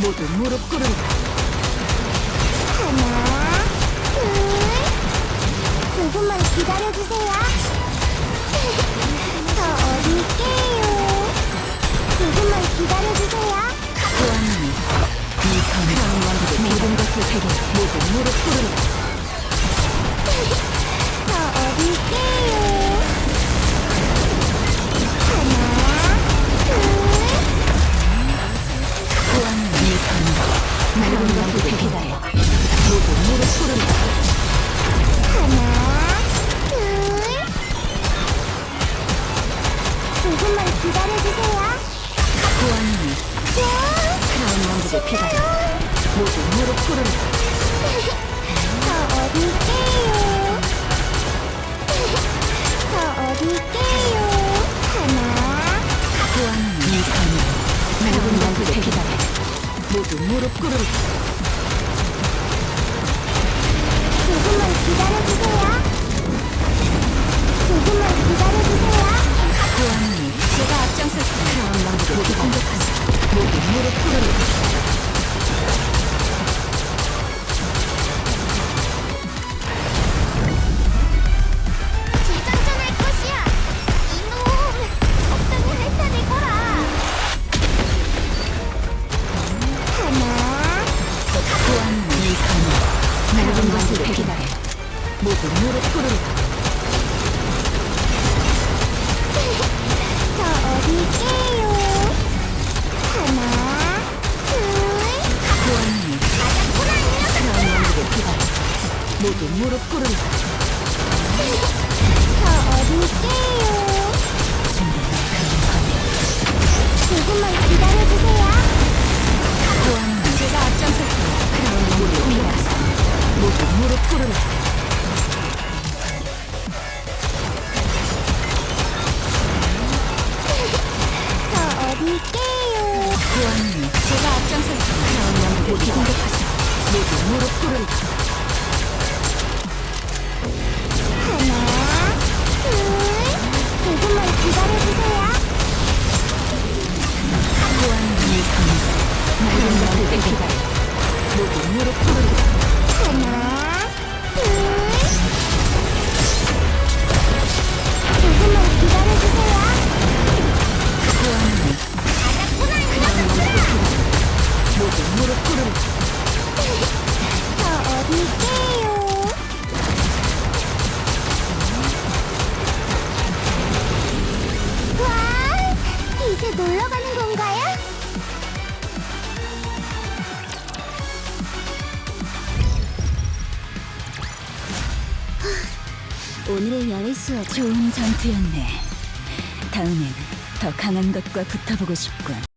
모두 무릎 꿇으라. 하나, 둘, 조금만 기다려주세요. 저 어디 있게요? 조금만 기다려주세요. 보아하니 이 강한 왕국의 모든 것을 해결 모두 무릎 꿇으라. 왕국의 피다여 모두 무릎 꿇으라. 저 어디 있게요? 저 어디 있게요? 하나, 보아하니 이 강한 모든 것을 해결하여 모두 무릎 꿇으라. 모든 것을 해결하여 모두 무릎 꿇으라. 저 어디 있게요? 하나, 둘, 녀석. 강한 왕국의 피다여 모두 무릎 꿇으라. 저 어디 있게요? 꿇으라. 저 어디 있게요? 무릎 꿇으라. 오늘의 야외 수업 좋은 전투였네. 다음엔 더 강한 것과 붙어보고 싶군.